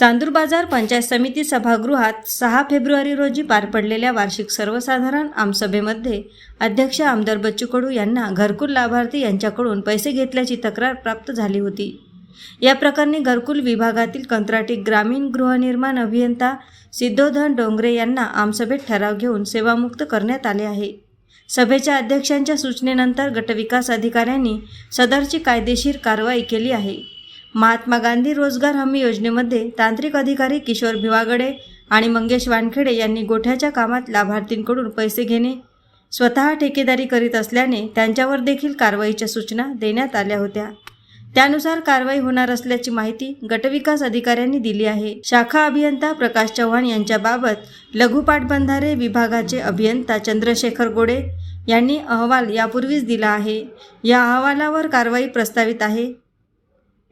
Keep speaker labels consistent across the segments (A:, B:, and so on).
A: चांदूर बाजार पंचायत समिती सभागृहात सहा फेब्रुवारी रोजी पार पडलेल्या वार्षिक सर्वसाधारण आमसभेमध्ये अध्यक्ष आमदार बच्चू कडू यांना घरकुल लाभार्थी यांच्याकडून पैसे घेतल्याची तक्रार प्राप्त झाली होती. या प्रकरणी घरकुल विभागातील कंत्राटी ग्रामीण गृहनिर्माण अभियंता सिद्धोधन डोंगरे यांना आमसभेत ठराव घेऊन सेवामुक्त करण्यात आले आहे. सभेच्या अध्यक्षांच्या सूचनेनंतर गटविकास अधिकाऱ्यांनी सदरची कायदेशीर कारवाई केली आहे. महात्मा गांधी रोजगार हमी योजनेमध्ये तांत्रिक अधिकारी किशोर भिवागडे आणि मंगेश वानखेडे यांनी गोठ्याच्या कामात लाभार्थींकडून पैसे घेणे स्वतः ठेकेदारी करीत असल्याने त्यांच्यावर देखील कारवाईच्या सूचना देण्यात आल्या होत्या. त्यानुसार कारवाई होणार असल्याची माहिती गटविकास अधिकाऱ्यांनी दिली आहे. शाखा अभियंता प्रकाश चव्हाण यांच्याबाबत लघु पाटबंधारे विभागाचे अभियंता चंद्रशेखर गोडे यांनी अहवाल यापूर्वीच दिला आहे. या अहवालावर कारवाई प्रस्तावित आहे.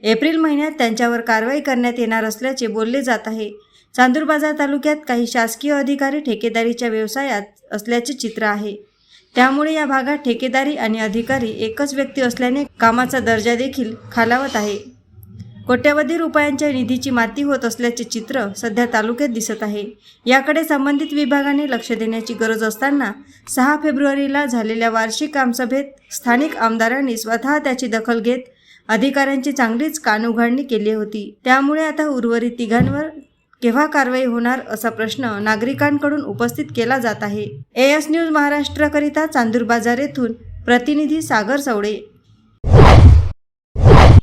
A: एप्रिल महिन्यात त्यांच्यावर कारवाई करण्यात येणार असल्याचे बोलले जात आहे. चांदूर बाजार तालुक्यात काही शासकीय अधिकारी ठेकेदारीच्या व्यवसायात असल्याचे चित्र आहे. त्यामुळे या भागात ठेकेदारी आणि अधिकारी एकच व्यक्ती असल्याने कामाचा दर्जा देखील खालावत आहे. कोट्यवधी रुपयांच्या निधीची माती होत असल्याचे चित्र सध्या तालुक्यात दिसत आहे. याकडे संबंधित विभागाने लक्ष देण्याची गरज असताना सहा फेब्रुवारीला झालेल्या वार्षिक कामसभेत स्थानिक आमदारांनी स्वतः त्याची दखल घेत अधिकाऱ्यांची चांगलीच कानउघाडणी केली होती. त्यामुळे आता उर्वरित तिघांवर केव्हा कारवाई होणार असा प्रश्न नागरिकांकडून उपस्थित केला जात आहे. एएस न्यूज महाराष्ट्राकरिता चांदूर बाजार येथून प्रतिनिधी सागर सवडे